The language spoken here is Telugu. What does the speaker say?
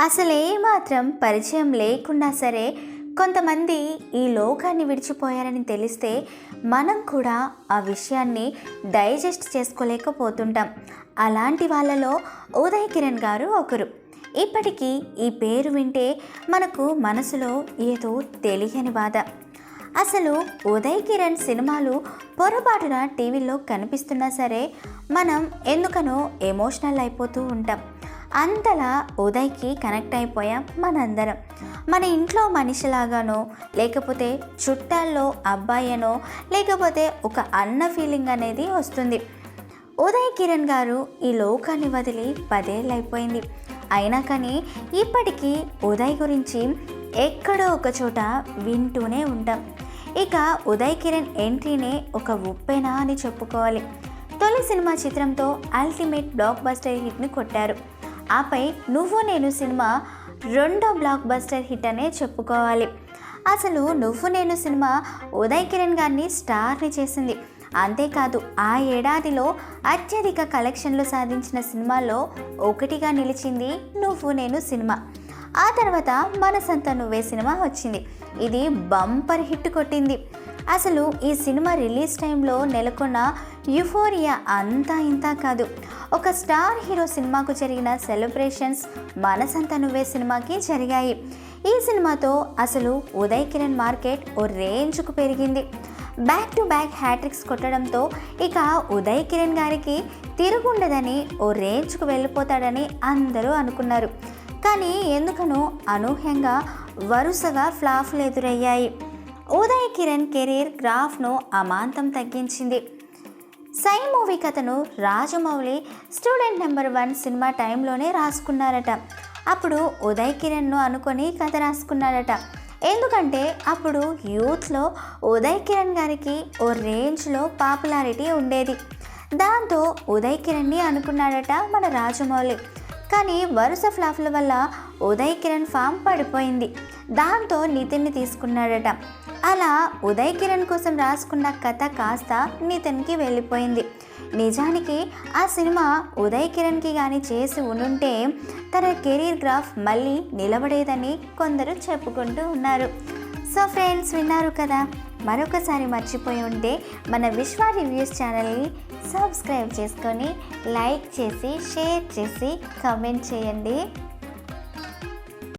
అసలు ఏమాత్రం పరిచయం లేకున్నా సరే కొంతమంది ఈ లోకాన్ని విడిచిపోయారని తెలిస్తే మనం కూడా ఆ విషయాన్ని డైజెస్ట్ చేసుకోలేకపోతుంటాం. అలాంటి వాళ్ళలో ఉదయ్ కిరణ్ గారు ఒకరు. ఇప్పటికీ ఈ పేరు వింటే మనకు మనసులో ఏదో తెలియని బాధ. అసలు ఉదయ్ కిరణ్ సినిమాలు పొరపాటున టీవీలో కనిపిస్తున్నా సరే మనం ఎందుకనో ఎమోషనల్ అయిపోతూ ఉంటాం. అంతలా ఉదయ్కి కనెక్ట్ అయిపోయాం మనందరం. మన ఇంట్లో మనిషిలాగానో లేకపోతే చుట్టాల్లో అబ్బాయనో లేకపోతే ఒక అన్న ఫీలింగ్ అనేది వస్తుంది. ఉదయ్ కిరణ్ గారు ఈ లోకాన్ని వదిలి పదేళ్ళు అయిపోయింది అయినా కానీ ఇప్పటికీ ఉదయ్ గురించి ఎక్కడో ఒక చోట వింటూనే ఉంటాం. ఇక ఉదయ్ కిరణ్ ఎంట్రీనే ఒక ఉప్పెనా అని చెప్పుకోవాలి. తొలి సినిమా చిత్రంతో అల్టిమేట్ బ్లాక్ బస్టర్ హిట్ని కొట్టారు. ఆపై నువ్వు నేను సినిమా రెండో బ్లాక్ బస్టర్ హిట్ అనే చెప్పుకోవాలి. అసలు నువ్వు నేను సినిమా ఉదయ్ కిరణ్ గారిని స్టార్ని చేసింది. అంతేకాదు ఆ ఏడాదిలో అత్యధిక కలెక్షన్లు సాధించిన సినిమాల్లో ఒకటిగా నిలిచింది నువ్వు నేను సినిమా. ఆ తర్వాత మనసంతా నువ్వే సినిమా వచ్చింది. ఇది బంపర్ హిట్ కొట్టింది. అసలు ఈ సినిమా రిలీజ్ టైంలో నెలకొన్న యుఫోరియా అంతా ఇంతా కాదు. ఒక స్టార్ హీరో సినిమాకు జరిగిన సెలబ్రేషన్స్ మనసంతా నువ్వే సినిమాకి జరిగాయి. ఈ సినిమాతో అసలు ఉదయ్ కిరణ్ మార్కెట్ ఓ రేంజ్కు పెరిగింది. బ్యాక్ టు బ్యాక్ హ్యాట్రిక్స్ కొట్టడంతో ఇక ఉదయ్ కిరణ్ గారికి తిరుగుండదని ఓ రేంజ్కు వెళ్ళిపోతాడని అందరూ అనుకున్నారు. కానీ ఎందుకనో అనూహ్యంగా వరుసగా ఫ్లాఫ్లు ఎదురయ్యాయి. ఉదయ్ కిరణ్ కెరీర్ గ్రాఫ్ను అమాంతం తగ్గించింది. సై మూవీ కథను Rajamouli student number one cinema టైంలోనే రాసుకున్నారట. అప్పుడు ఉదయ్ కిరణ్ను అనుకొని కథ రాసుకున్నాడట ఎందుకంటే అప్పుడు యూత్లో ఉదయ్ కిరణ్ గారికి ఓ రేంజ్లో పాపులారిటీ ఉండేది. దాంతో ఉదయ్ కిరణ్ని అనుకున్నాడట మన రాజమౌళి. కానీ వరుస ఫ్లాఫ్ల వల్ల ఉదయ్ కిరణ్ ఫామ్ పడిపోయింది. దాంతో నితిన్ని తీసుకున్నాడట. అలా ఉదయ్ కిరణ్ కోసం రాసుకున్న కథ కాస్త నితిన్కి వెళ్ళిపోయింది. నిజానికి ఆ సినిమా ఉదయ్ కిరణ్కి కానీ చేసి ఉండుంటే తన కెరీర్ గ్రాఫ్ మళ్ళీ నిలబడేదని కొందరు చెప్పుకుంటూ ఉన్నారు. సో ఫ్రెండ్స్ విన్నారు కదా? మరొకసారి మర్చిపోయి ఉంటే మన విశ్వ రివ్యూస్ ఛానల్ని సబ్స్క్రైబ్ చేసుకొని లైక్ చేసి షేర్ చేసి కమెంట్ చేయండి.